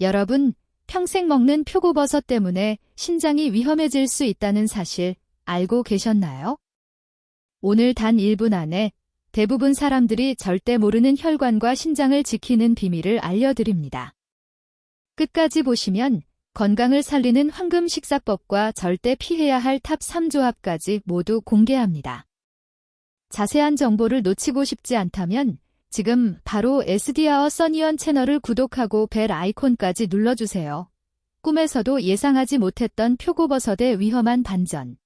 여러분, 평생 먹는 표고버섯 때문에 신장이 위험해질 수 있다는 사실 알고 계셨나요? 오늘 단 1분 안에 대부분 사람들이 절대 모르는 혈관과 신장을 지키는 비밀을 알려드립니다. 끝까지 보시면 건강을 살리는 황금 식사법과 절대 피해야 할 탑 3조합까지 모두 공개합니다. 자세한 정보를 놓치고 싶지 않다면 지금 바로 SD아워 써니언 채널을 구독하고 벨 아이콘까지 눌러주세요. 꿈에서도 예상하지 못했던 표고버섯의 위험한 반전.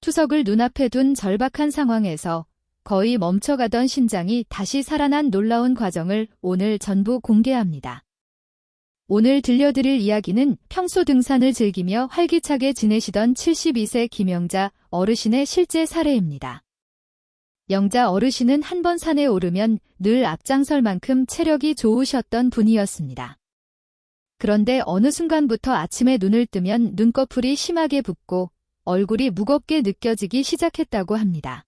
투석을 눈앞에 둔 절박한 상황에서 거의 멈춰가던 신장이 다시 살아난 놀라운 과정을 오늘 전부 공개합니다. 오늘 들려드릴 이야기는 평소 등산을 즐기며 활기차게 지내시던 72세 김영자 어르신의 실제 사례입니다. 영자 어르신은 한 번 산에 오르면 늘 앞장설 만큼 체력이 좋으셨던 분이었습니다. 그런데 어느 순간부터 아침에 눈을 뜨면 눈꺼풀이 심하게 붓고 얼굴이 무겁게 느껴지기 시작했다고 합니다.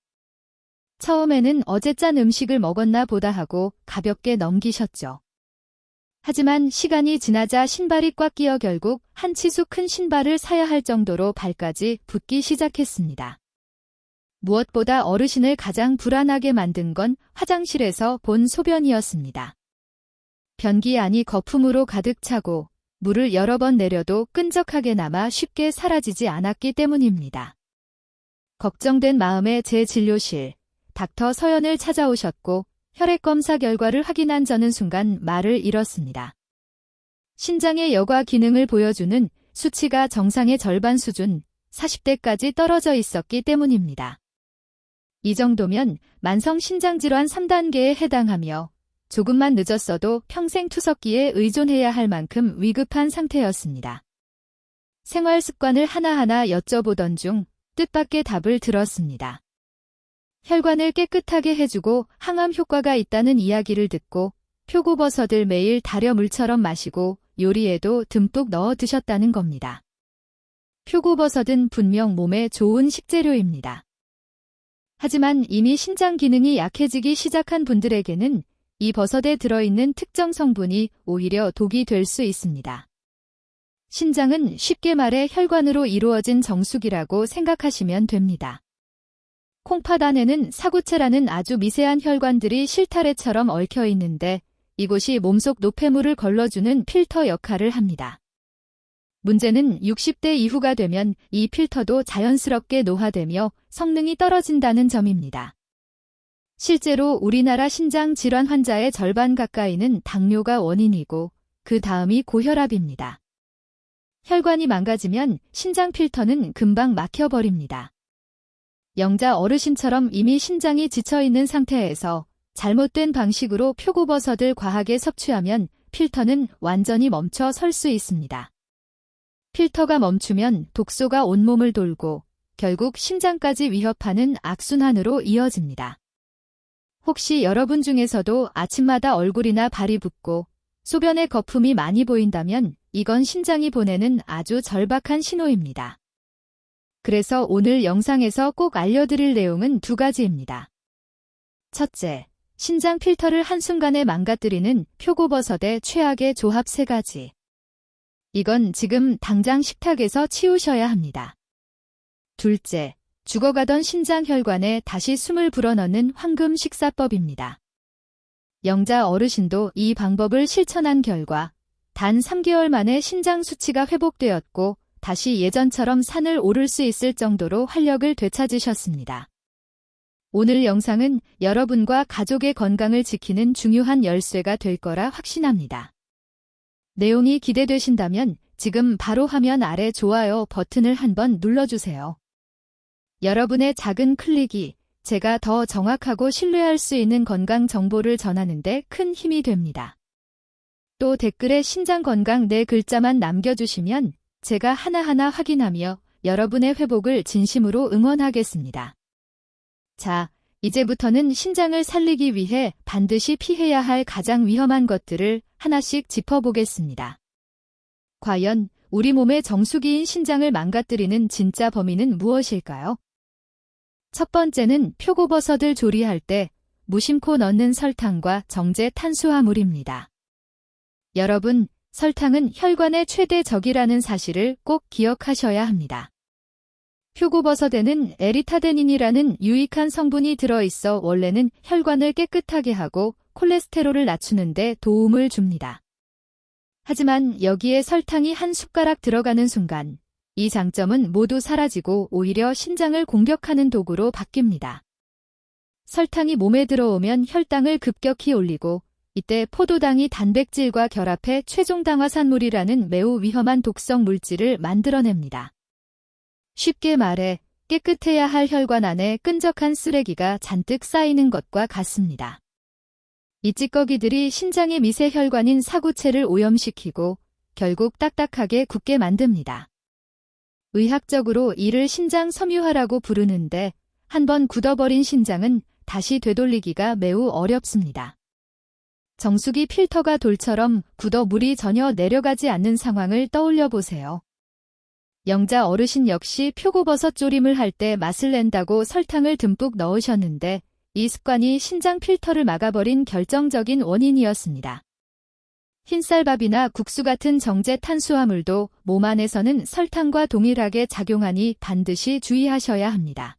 처음에는 어제 짠 음식을 먹었나 보다 하고 가볍게 넘기셨죠. 하지만 시간이 지나자 신발이 꽉 끼어 결국 한 치수 큰 신발을 사야 할 정도로 발까지 붓기 시작했습니다. 무엇보다 어르신을 가장 불안하게 만든 건 화장실에서 본 소변이었습니다. 변기 안이 거품으로 가득 차고 물을 여러 번 내려도 끈적하게 남아 쉽게 사라지지 않았기 때문입니다. 걱정된 마음에 제 진료실, 닥터 서연을 찾아오셨고 혈액 검사 결과를 확인한 저는 순간 말을 잃었습니다. 신장의 여과 기능을 보여주는 수치가 정상의 절반 수준 40대까지 떨어져 있었기 때문입니다. 이 정도면 만성 신장질환 3단계에 해당하며 조금만 늦었어도 평생 투석기에 의존해야 할 만큼 위급한 상태였습니다. 생활 습관을 하나하나 여쭤보던 중 뜻밖의 답을 들었습니다. 혈관을 깨끗하게 해주고 항암 효과가 있다는 이야기를 듣고 표고버섯을 매일 달여 물처럼 마시고 요리에도 듬뿍 넣어 드셨다는 겁니다. 표고버섯은 분명 몸에 좋은 식재료입니다. 하지만 이미 신장 기능이 약해지기 시작한 분들에게는 이 버섯에 들어있는 특정 성분이 오히려 독이 될 수 있습니다. 신장은 쉽게 말해 혈관으로 이루어진 정수기라고 생각하시면 됩니다. 콩팥 안에는 사구체라는 아주 미세한 혈관들이 실타래처럼 얽혀 있는데 이곳이 몸속 노폐물을 걸러주는 필터 역할을 합니다. 문제는 60대 이후가 되면 이 필터도 자연스럽게 노화되며 성능이 떨어진다는 점입니다. 실제로 우리나라 신장 질환 환자의 절반 가까이는 당뇨가 원인이고 그 다음이 고혈압입니다. 혈관이 망가지면 신장 필터는 금방 막혀버립니다. 영자 어르신처럼 이미 신장이 지쳐있는 상태에서 잘못된 방식으로 표고버섯을 과하게 섭취하면 필터는 완전히 멈춰 설 수 있습니다. 필터가 멈추면 독소가 온몸을 돌고 결국 심장까지 위협하는 악순환으로 이어집니다. 혹시 여러분 중에서도 아침마다 얼굴이나 발이 붓고 소변에 거품이 많이 보인다면 이건 신장이 보내는 아주 절박한 신호입니다. 그래서 오늘 영상에서 꼭 알려드릴 내용은 두 가지입니다. 첫째, 신장 필터를 한순간에 망가뜨리는 표고버섯의 최악의 조합 세 가지. 이건 지금 당장 식탁에서 치우셔야 합니다. 둘째, 죽어가던 신장 혈관에 다시 숨을 불어넣는 황금 식사법입니다. 영자 어르신도 이 방법을 실천한 결과 단 3개월 만에 신장 수치가 회복되었고 다시 예전처럼 산을 오를 수 있을 정도로 활력을 되찾으셨습니다. 오늘 영상은 여러분과 가족의 건강을 지키는 중요한 열쇠가 될 거라 확신합니다. 내용이 기대되신다면 지금 바로 화면 아래 좋아요 버튼을 한번 눌러주세요. 여러분의 작은 클릭이 제가 더 정확하고 신뢰할 수 있는 건강 정보를 전하는데 큰 힘이 됩니다. 또 댓글에 신장 건강 네 글자만 남겨주시면 제가 하나하나 확인하며 여러분의 회복을 진심으로 응원하겠습니다. 자, 이제부터는 신장을 살리기 위해 반드시 피해야 할 가장 위험한 것들을 하나씩 짚어보겠습니다. 과연 우리 몸의 정수기인 신장을 망가뜨리는 진짜 범인은 무엇일까요? 첫 번째는 표고버섯을 조리할 때 무심코 넣는 설탕과 정제 탄수화물입니다. 여러분, 설탕은 혈관의 최대 적이라는 사실을 꼭 기억하셔야 합니다. 표고버섯에는 에리타데닌이라는 유익한 성분이 들어있어 원래는 혈관을 깨끗하게 하고 콜레스테롤을 낮추는데 도움을 줍니다. 하지만 여기에 설탕이 한 숟가락 들어가는 순간 이 장점은 모두 사라지고 오히려 신장을 공격하는 도구로 바뀝니다. 설탕이 몸에 들어오면 혈당을 급격히 올리고 이때 포도당이 단백질과 결합해 최종당화산물이라는 매우 위험한 독성 물질을 만들어냅니다. 쉽게 말해 깨끗해야 할 혈관 안에 끈적한 쓰레기가 잔뜩 쌓이는 것과 같습니다. 이 찌꺼기들이 신장의 미세 혈관인 사구체를 오염시키고 결국 딱딱하게 굳게 만듭니다. 의학적으로 이를 신장 섬유화라고 부르는데 한번 굳어버린 신장은 다시 되돌리기가 매우 어렵습니다. 정수기 필터가 돌처럼 굳어 물이 전혀 내려가지 않는 상황을 떠올려 보세요. 영자 어르신 역시 표고버섯 조림을 할 때 맛을 낸다고 설탕을 듬뿍 넣으셨는데 이 습관이 신장 필터를 막아버린 결정적인 원인이었습니다. 흰쌀밥이나 국수 같은 정제 탄수화물도 몸 안에서는 설탕과 동일하게 작용하니 반드시 주의하셔야 합니다.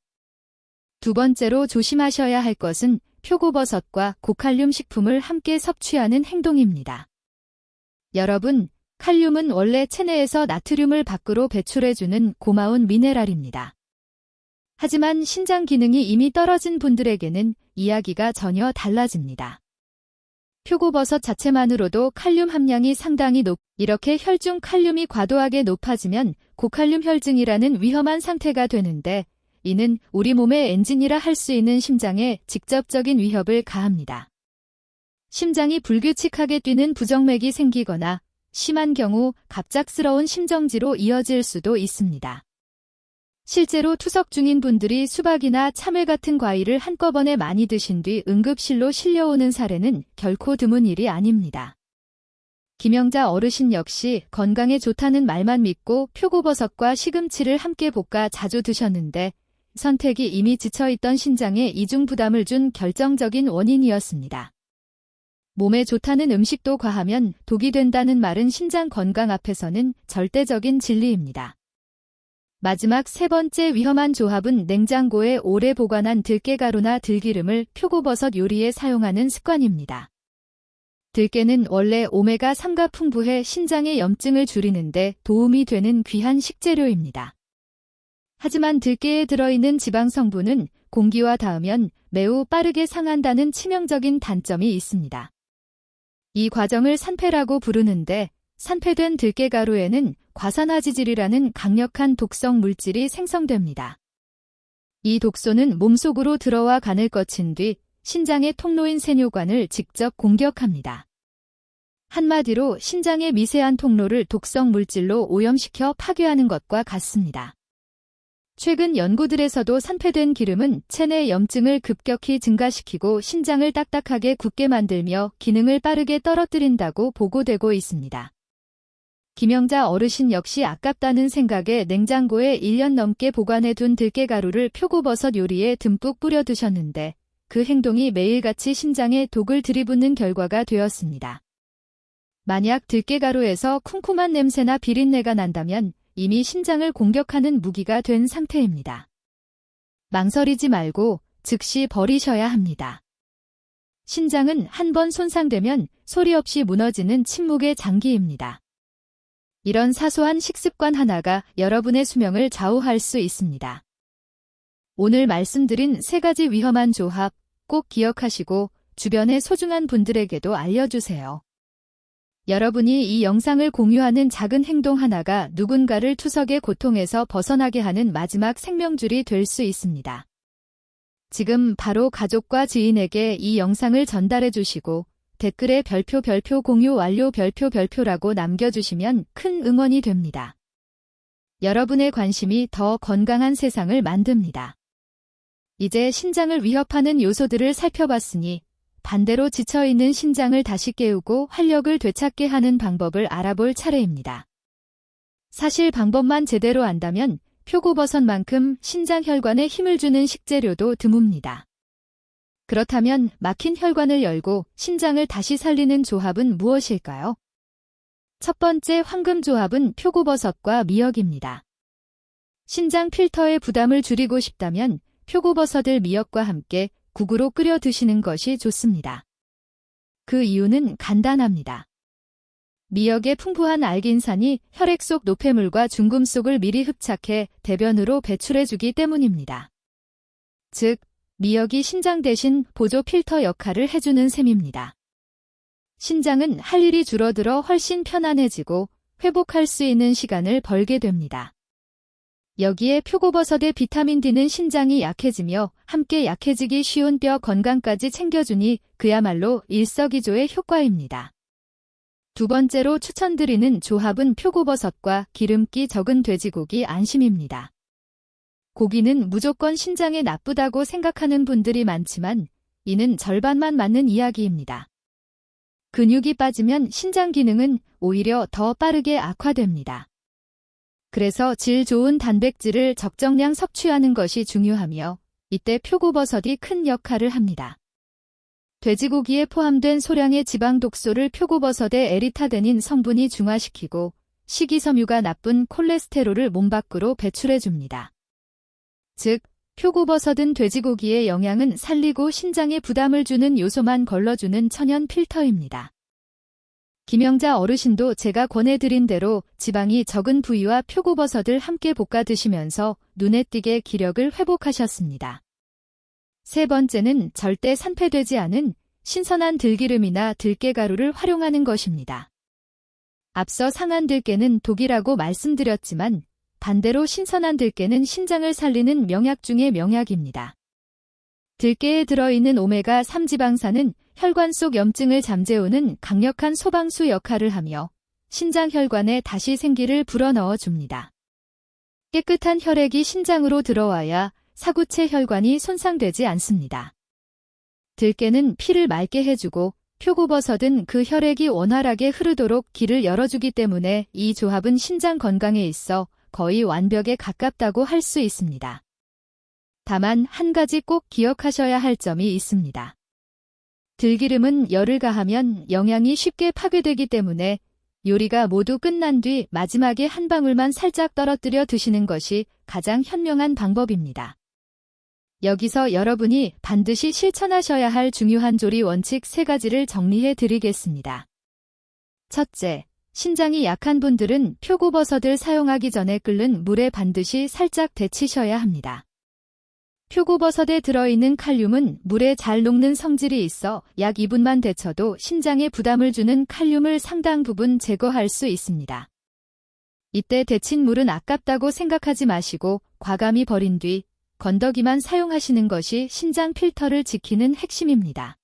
두 번째로 조심하셔야 할 것은 표고버섯과 고칼륨 식품을 함께 섭취하는 행동입니다. 여러분, 칼륨은 원래 체내에서 나트륨을 밖으로 배출해주는 고마운 미네랄입니다. 하지만 신장 기능이 이미 떨어진 분들에게는 이야기가 전혀 달라집니다. 표고버섯 자체만으로도 칼륨 함량이 상당히 높, 이렇게 혈중 칼륨이 과도하게 높아지면 고칼륨 혈증이라는 위험한 상태가 되는데 이는 우리 몸의 엔진이라 할 수 있는 심장에 직접적인 위협을 가합니다. 심장이 불규칙하게 뛰는 부정맥이 생기거나 심한 경우 갑작스러운 심정지로 이어질 수도 있습니다. 실제로 투석 중인 분들이 수박이나 참외 같은 과일을 한꺼번에 많이 드신 뒤 응급실로 실려오는 사례는 결코 드문 일이 아닙니다. 김영자 어르신 역시 건강에 좋다는 말만 믿고 표고버섯과 시금치를 함께 볶아 자주 드셨는데 선택이 이미 지쳐있던 신장에 이중 부담을 준 결정적인 원인이었습니다. 몸에 좋다는 음식도 과하면 독이 된다는 말은 신장 건강 앞에서는 절대적인 진리입니다. 마지막 세 번째 위험한 조합은 냉장고에 오래 보관한 들깨가루나 들기름을 표고버섯 요리에 사용하는 습관입니다. 들깨는 원래 오메가3가 풍부해 신장의 염증을 줄이는데 도움이 되는 귀한 식재료입니다. 하지만 들깨에 들어있는 지방 성분은 공기와 닿으면 매우 빠르게 상한다는 치명적인 단점이 있습니다. 이 과정을 산패라고 부르는데 산패된 들깨가루에는 과산화지질이라는 강력한 독성 물질이 생성됩니다. 이 독소는 몸속으로 들어와 간을 거친 뒤 신장의 통로인 세뇨관을 직접 공격합니다. 한마디로 신장의 미세한 통로를 독성 물질로 오염시켜 파괴하는 것과 같습니다. 최근 연구들에서도 산패된 기름은 체내 염증을 급격히 증가시키고 신장을 딱딱하게 굳게 만들며 기능을 빠르게 떨어뜨린다고 보고되고 있습니다. 김영자 어르신 역시 아깝다는 생각에 냉장고에 1년 넘게 보관해둔 들깨가루를 표고버섯 요리에 듬뿍 뿌려 드셨는데 그 행동이 매일같이 신장에 독을 들이붓는 결과가 되었습니다. 만약 들깨가루에서 쿰쿰한 냄새나 비린내가 난다면 이미 신장을 공격하는 무기가 된 상태입니다. 망설이지 말고 즉시 버리셔야 합니다. 신장은 한 번 손상되면 소리 없이 무너지는 침묵의 장기입니다. 이런 사소한 식습관 하나가 여러분의 수명을 좌우할 수 있습니다. 오늘 말씀드린 세 가지 위험한 조합 꼭 기억하시고 주변의 소중한 분들에게도 알려주세요. 여러분이 이 영상을 공유하는 작은 행동 하나가 누군가를 투석의 고통에서 벗어나게 하는 마지막 생명줄이 될 수 있습니다. 지금 바로 가족과 지인에게 이 영상을 전달해 주시고 댓글에 별표 별표 공유 완료 별표 별표라고 남겨주시면 큰 응원이 됩니다. 여러분의 관심이 더 건강한 세상을 만듭니다. 이제 신장을 위협하는 요소들을 살펴봤으니 반대로 지쳐있는 신장을 다시 깨우고 활력을 되찾게 하는 방법을 알아볼 차례입니다. 사실 방법만 제대로 안다면 표고버섯만큼 신장 혈관에 힘을 주는 식재료도 드뭅니다. 그렇다면 막힌 혈관을 열고 신장을 다시 살리는 조합은 무엇일까요? 첫 번째 황금 조합은 표고버섯과 미역입니다. 신장 필터의 부담을 줄이고 싶다면 표고버섯을 미역과 함께 국으로 끓여 드시는 것이 좋습니다. 그 이유는 간단합니다. 미역의 풍부한 알긴산이 혈액 속 노폐물과 중금 속을 미리 흡착해 대변으로 배출해주기 때문입니다. 즉, 미역이 신장 대신 보조 필터 역할을 해주는 셈입니다. 신장은 할 일이 줄어들어 훨씬 편안해지고 회복할 수 있는 시간을 벌게 됩니다. 여기에 표고버섯의 비타민 D는 신장이 약해지며 함께 약해지기 쉬운 뼈 건강까지 챙겨주니 그야말로 일석이조의 효과입니다. 두 번째로 추천드리는 조합은 표고버섯과 기름기 적은 돼지고기 안심입니다. 고기는 무조건 신장에 나쁘다고 생각하는 분들이 많지만 이는 절반만 맞는 이야기입니다. 근육이 빠지면 신장 기능은 오히려 더 빠르게 악화됩니다. 그래서 질 좋은 단백질을 적정량 섭취하는 것이 중요하며 이때 표고버섯이 큰 역할을 합니다. 돼지고기에 포함된 소량의 지방 독소를 표고버섯의 에리타데닌 성분이 중화시키고 식이섬유가 나쁜 콜레스테롤을 몸 밖으로 배출해줍니다. 즉, 표고버섯은 돼지고기의 영양은 살리고 신장에 부담을 주는 요소만 걸러주는 천연 필터입니다. 김영자 어르신도 제가 권해드린 대로 지방이 적은 부위와 표고버섯을 함께 볶아 드시면서 눈에 띄게 기력을 회복하셨습니다. 세 번째는 절대 산패되지 않은 신선한 들기름이나 들깨가루를 활용하는 것입니다. 앞서 상한 들깨는 독이라고 말씀드렸지만 반대로 신선한 들깨는 신장을 살리는 명약 중의 명약입니다. 들깨에 들어있는 오메가3 지방산은 혈관 속 염증을 잠재우는 강력한 소방수 역할을 하며 신장 혈관에 다시 생기를 불어넣어 줍니다. 깨끗한 혈액이 신장으로 들어와야 사구체 혈관이 손상되지 않습니다. 들깨는 피를 맑게 해주고 표고버섯은 그 혈액이 원활하게 흐르도록 길을 열어주기 때문에 이 조합은 신장 건강에 있어 거의 완벽에 가깝다고 할 수 있습니다. 다만 한 가지 꼭 기억하셔야 할 점이 있습니다. 들기름은 열을 가하면 영양이 쉽게 파괴되기 때문에 요리가 모두 끝난 뒤 마지막에 한 방울만 살짝 떨어뜨려 드시는 것이 가장 현명한 방법입니다. 여기서 여러분이 반드시 실천하셔야 할 중요한 조리 원칙 3가지를 정리해 드리겠습니다. 첫째, 신장이 약한 분들은 표고버섯을 사용하기 전에 끓는 물에 반드시 살짝 데치셔야 합니다. 표고버섯에 들어있는 칼륨은 물에 잘 녹는 성질이 있어 약 2분만 데쳐도 신장에 부담을 주는 칼륨을 상당 부분 제거할 수 있습니다. 이때 데친 물은 아깝다고 생각하지 마시고 과감히 버린 뒤 건더기만 사용하시는 것이 신장 필터를 지키는 핵심입니다.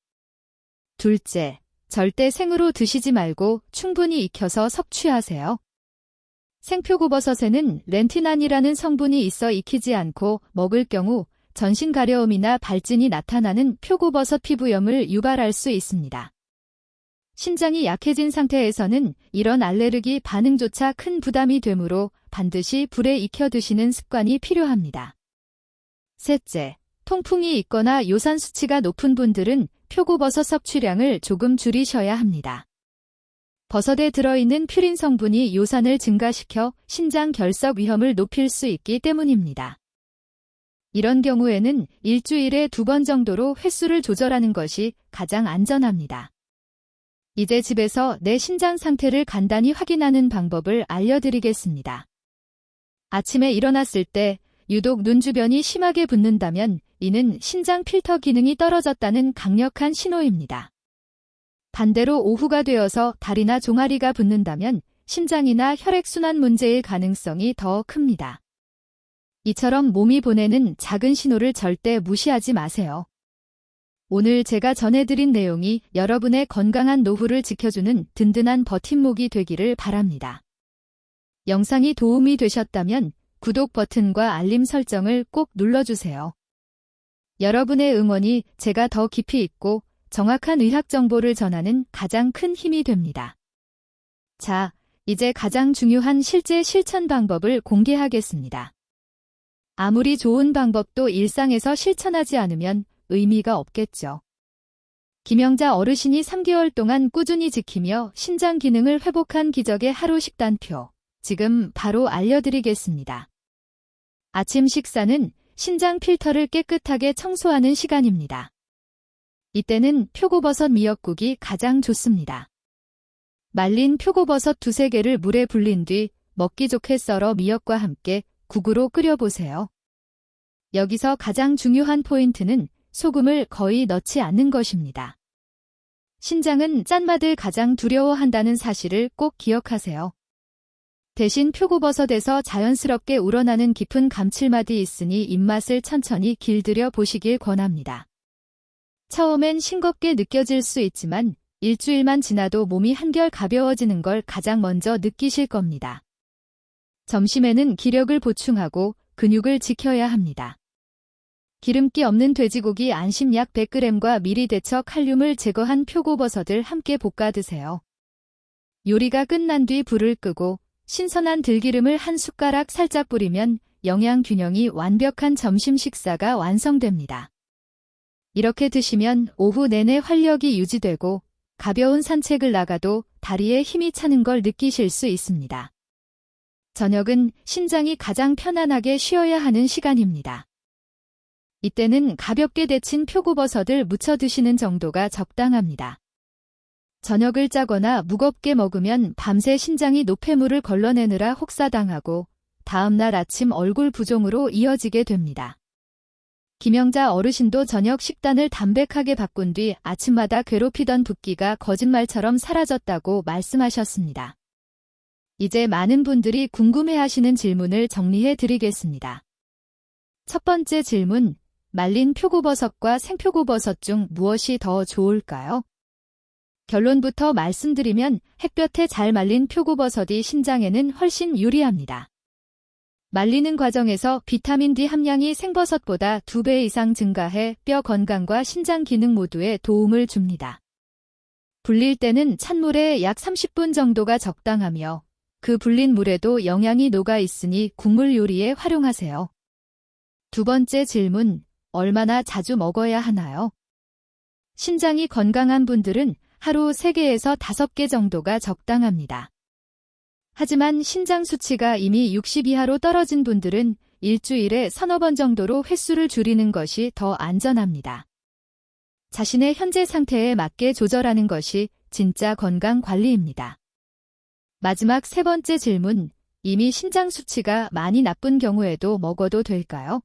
둘째, 절대 생으로 드시지 말고 충분히 익혀서 섭취하세요. 생표고버섯에는 렌티난이라는 성분이 있어 익히지 않고 먹을 경우 전신 가려움이나 발진이 나타나는 표고버섯 피부염을 유발할 수 있습니다. 신장이 약해진 상태에서는 이런 알레르기 반응조차 큰 부담이 되므로 반드시 불에 익혀 드시는 습관이 필요합니다. 셋째, 통풍이 있거나 요산 수치가 높은 분들은 표고버섯 섭취량을 조금 줄이셔야 합니다. 버섯에 들어있는 퓨린 성분이 요산을 증가시켜 신장 결석 위험을 높일 수 있기 때문입니다. 이런 경우에는 일주일에 두 번 정도로 횟수를 조절하는 것이 가장 안전합니다. 이제 집에서 내 신장 상태를 간단히 확인하는 방법을 알려드리겠습니다. 아침에 일어났을 때 유독 눈 주변이 심하게 붓는다면 이는 신장 필터 기능이 떨어졌다는 강력한 신호입니다. 반대로 오후가 되어서 다리나 종아리가 붓는다면 심장이나 혈액순환 문제일 가능성이 더 큽니다. 이처럼 몸이 보내는 작은 신호를 절대 무시하지 마세요. 오늘 제가 전해드린 내용이 여러분의 건강한 노후를 지켜주는 든든한 버팀목이 되기를 바랍니다. 영상이 도움이 되셨다면 구독 버튼과 알림 설정을 꼭 눌러주세요. 여러분의 응원이 제가 더 깊이 있고 정확한 의학 정보를 전하는 가장 큰 힘이 됩니다. 자, 이제 가장 중요한 실제 실천 방법을 공개하겠습니다. 아무리 좋은 방법도 일상에서 실천하지 않으면 의미가 없겠죠. 김영자 어르신이 3개월 동안 꾸준히 지키며 신장 기능을 회복한 기적의 하루 식단표. 지금 바로 알려드리겠습니다. 아침 식사는 신장 필터를 깨끗하게 청소하는 시간입니다. 이때는 표고버섯 미역국이 가장 좋습니다. 말린 표고버섯 두세 개를 물에 불린 뒤 먹기 좋게 썰어 미역과 함께 국으로 끓여보세요. 여기서 가장 중요한 포인트는 소금을 거의 넣지 않는 것입니다. 신장은 짠맛을 가장 두려워한다는 사실을 꼭 기억하세요. 대신 표고버섯에서 자연스럽게 우러나는 깊은 감칠맛이 있으니 입맛을 천천히 길들여 보시길 권합니다. 처음엔 싱겁게 느껴질 수 있지만 일주일만 지나도 몸이 한결 가벼워지는 걸 가장 먼저 느끼실 겁니다. 점심에는 기력을 보충하고 근육을 지켜야 합니다. 기름기 없는 돼지고기 안심 약 100g과 미리 데쳐 칼륨을 제거한 표고버섯을 함께 볶아 드세요. 요리가 끝난 뒤 불을 끄고 신선한 들기름을 한 숟가락 살짝 뿌리면 영양 균형이 완벽한 점심 식사가 완성됩니다. 이렇게 드시면 오후 내내 활력이 유지되고 가벼운 산책을 나가도 다리에 힘이 차는 걸 느끼실 수 있습니다. 저녁은 신장이 가장 편안하게 쉬어야 하는 시간입니다. 이때는 가볍게 데친 표고버섯을 무쳐 드시는 정도가 적당합니다. 저녁을 짜거나 무겁게 먹으면 밤새 신장이 노폐물을 걸러내느라 혹사당하고 다음날 아침 얼굴 부종으로 이어지게 됩니다. 김영자 어르신도 저녁 식단을 담백하게 바꾼 뒤 아침마다 괴롭히던 붓기가 거짓말처럼 사라졌다고 말씀하셨습니다. 이제 많은 분들이 궁금해하시는 질문을 정리해 드리겠습니다. 첫 번째 질문, 말린 표고버섯과 생표고버섯 중 무엇이 더 좋을까요? 결론부터 말씀드리면 햇볕에 잘 말린 표고버섯이 신장에는 훨씬 유리합니다. 말리는 과정에서 비타민 D 함량이 생버섯보다 2배 이상 증가해 뼈 건강과 신장 기능 모두에 도움을 줍니다. 불릴 때는 찬물에 약 30분 정도가 적당하며 그 불린 물에도 영양이 녹아 있으니 국물 요리에 활용하세요. 두 번째 질문, 얼마나 자주 먹어야 하나요? 신장이 건강한 분들은 하루 3개에서 5개 정도가 적당합니다. 하지만 신장 수치가 이미 60 이하로 떨어진 분들은 일주일에 서너 번 정도로 횟수를 줄이는 것이 더 안전합니다. 자신의 현재 상태에 맞게 조절하는 것이 진짜 건강 관리입니다. 마지막 세 번째 질문, 이미 신장 수치가 많이 나쁜 경우에도 먹어도 될까요?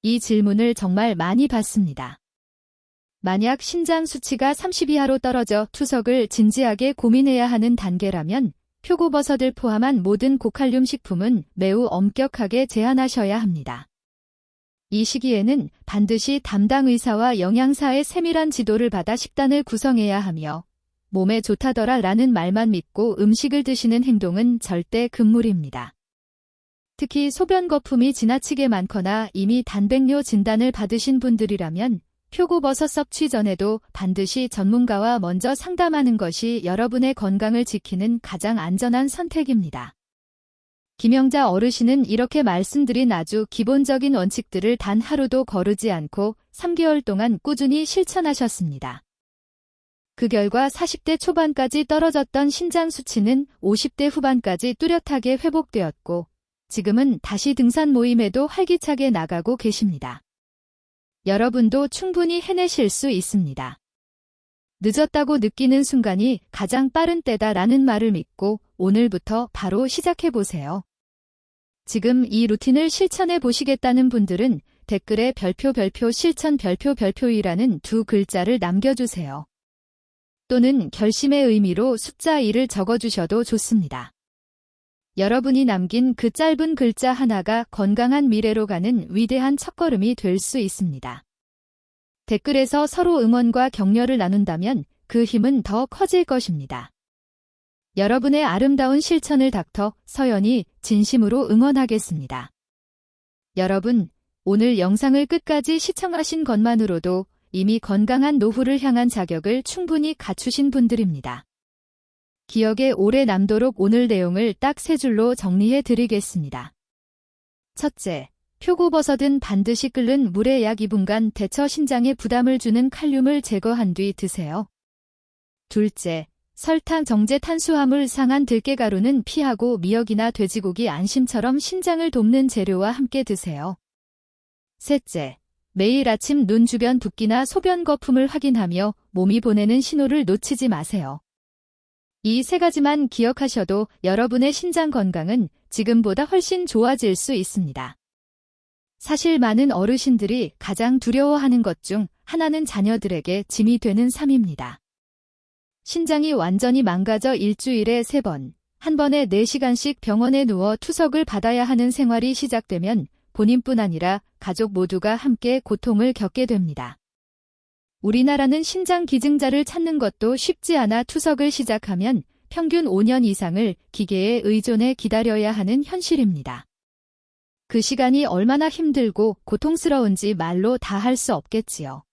이 질문을 정말 많이 받습니다. 만약 신장 수치가 30 이하로 떨어져 투석을 진지하게 고민해야 하는 단계라면 표고버섯을 포함한 모든 고칼륨 식품은 매우 엄격하게 제한하셔야 합니다. 이 시기에는 반드시 담당 의사와 영양사의 세밀한 지도를 받아 식단을 구성해야 하며 몸에 좋다더라 라는 말만 믿고 음식을 드시는 행동은 절대 금물입니다. 특히 소변 거품이 지나치게 많거나 이미 단백뇨 진단을 받으신 분들이라면 표고버섯 섭취 전에도 반드시 전문가와 먼저 상담하는 것이 여러분의 건강을 지키는 가장 안전한 선택입니다. 김영자 어르신은 이렇게 말씀드린 아주 기본적인 원칙들을 단 하루도 거르지 않고 3개월 동안 꾸준히 실천하셨습니다. 그 결과 40대 초반까지 떨어졌던 신장 수치는 50대 후반까지 뚜렷하게 회복되었고 지금은 다시 등산 모임에도 활기차게 나가고 계십니다. 여러분도 충분히 해내실 수 있습니다. 늦었다고 느끼는 순간이 가장 빠른 때다 라는 말을 믿고 오늘부터 바로 시작해보세요. 지금 이 루틴을 실천해 보시겠다는 분들은 댓글에 별표 별표 실천 별표 별표이라는 두 글자를 남겨주세요. 또는 결심의 의미로 숫자 2를 적어주셔도 좋습니다. 여러분이 남긴 그 짧은 글자 하나가 건강한 미래로 가는 위대한 첫걸음이 될 수 있습니다. 댓글에서 서로 응원과 격려를 나눈다면 그 힘은 더 커질 것입니다. 여러분의 아름다운 실천을 닥터 서연이 진심으로 응원하겠습니다. 여러분, 오늘 영상을 끝까지 시청하신 것만으로도 이미 건강한 노후를 향한 자격을 충분히 갖추신 분들입니다. 기억에 오래 남도록 오늘 내용을 딱 세 줄로 정리해 드리겠습니다. 첫째, 표고버섯은 반드시 끓는 물에 약 2분간 데쳐 신장에 부담을 주는 칼륨을 제거한 뒤 드세요. 둘째, 설탕, 정제, 탄수화물 상한 들깨가루는 피하고 미역이나 돼지고기 안심처럼 신장을 돕는 재료와 함께 드세요. 셋째, 매일 아침 눈 주변 붓기나 소변 거품을 확인하며 몸이 보내는 신호를 놓치지 마세요. 이 세 가지만 기억하셔도 여러분의 신장 건강은 지금보다 훨씬 좋아질 수 있습니다. 사실 많은 어르신들이 가장 두려워하는 것 중 하나는 자녀들에게 짐이 되는 삶입니다. 신장이 완전히 망가져 일주일에 3번, 한 번에 4시간씩 병원에 누워 투석을 받아야 하는 생활이 시작되면 본인뿐 아니라 가족 모두가 함께 고통을 겪게 됩니다. 우리나라는 신장 기증자를 찾는 것도 쉽지 않아 투석을 시작하면 평균 5년 이상을 기계에 의존해 기다려야 하는 현실입니다. 그 시간이 얼마나 힘들고 고통스러운지 말로 다 할 수 없겠지요.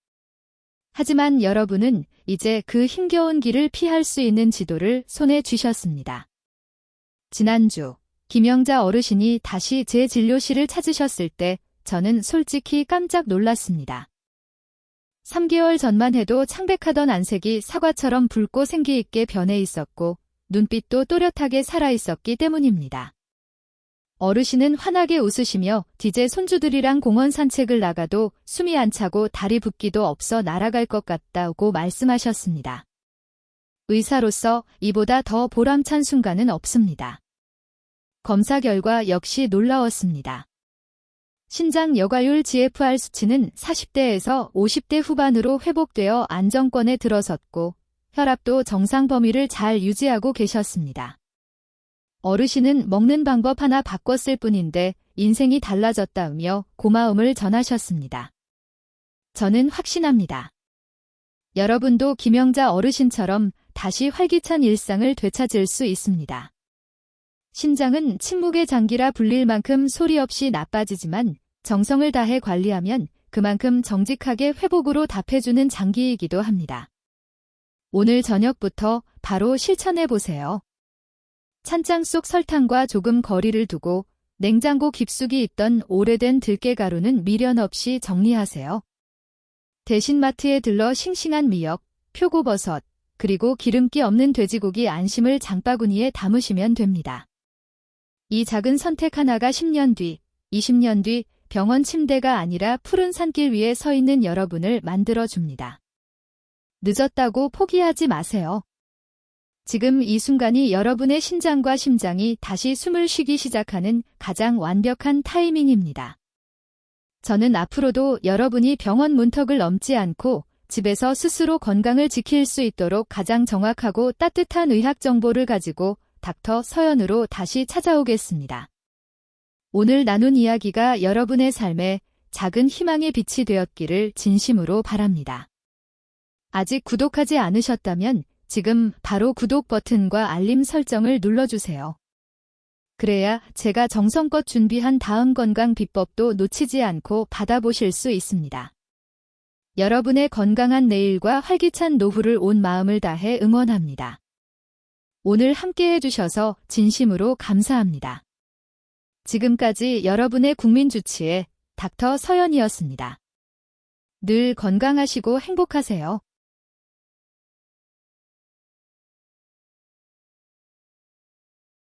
하지만 여러분은 이제 그 힘겨운 길을 피할 수 있는 지도를 손에 쥐셨습니다. 지난주 김영자 어르신이 다시 제 진료실을 찾으셨을 때 저는 솔직히 깜짝 놀랐습니다. 3개월 전만 해도 창백하던 안색이 사과처럼 붉고 생기 있게 변해 있었고 눈빛도 또렷하게 살아 있었기 때문입니다. 어르신은 환하게 웃으시며 디제 손주들이랑 공원 산책을 나가도 숨이 안 차고 다리 붓기도 없어 날아갈 것 같다고 말씀하셨습니다. 의사로서 이보다 더 보람찬 순간은 없습니다. 검사 결과 역시 놀라웠습니다. 신장 여과율 GFR 수치는 40대에서 50대 후반으로 회복되어 안정권에 들어섰고 혈압도 정상 범위를 잘 유지하고 계셨습니다. 어르신은 먹는 방법 하나 바꿨을 뿐인데 인생이 달라졌다며 고마움을 전하셨습니다. 저는 확신합니다. 여러분도 김영자 어르신처럼 다시 활기찬 일상을 되찾을 수 있습니다. 신장은 침묵의 장기라 불릴 만큼 소리 없이 나빠지지만 정성을 다해 관리하면 그만큼 정직하게 회복으로 답해주는 장기이기도 합니다. 오늘 저녁부터 바로 실천해 보세요. 찬장 속 설탕과 조금 거리를 두고 냉장고 깊숙이 있던 오래된 들깨가루는 미련 없이 정리하세요. 대신 마트에 들러 싱싱한 미역, 표고버섯, 그리고 기름기 없는 돼지고기 안심을 장바구니에 담으시면 됩니다. 이 작은 선택 하나가 10년 뒤, 20년 뒤 병원 침대가 아니라 푸른 산길 위에 서 있는 여러분을 만들어줍니다. 늦었다고 포기하지 마세요. 지금 이 순간이 여러분의 신장과 심장이 다시 숨을 쉬기 시작하는 가장 완벽한 타이밍입니다. 저는 앞으로도 여러분이 병원 문턱을 넘지 않고 집에서 스스로 건강을 지킬 수 있도록 가장 정확하고 따뜻한 의학 정보를 가지고 닥터 서연으로 다시 찾아오겠습니다. 오늘 나눈 이야기가 여러분의 삶에 작은 희망의 빛이 되었기를 진심으로 바랍니다. 아직 구독하지 않으셨다면 지금 바로 구독 버튼과 알림 설정을 눌러주세요. 그래야 제가 정성껏 준비한 다음 건강 비법도 놓치지 않고 받아보실 수 있습니다. 여러분의 건강한 내일과 활기찬 노후를 온 마음을 다해 응원합니다. 오늘 함께 해주셔서 진심으로 감사합니다. 지금까지 여러분의 국민 주치의 닥터 서연이었습니다. 늘 건강하시고 행복하세요.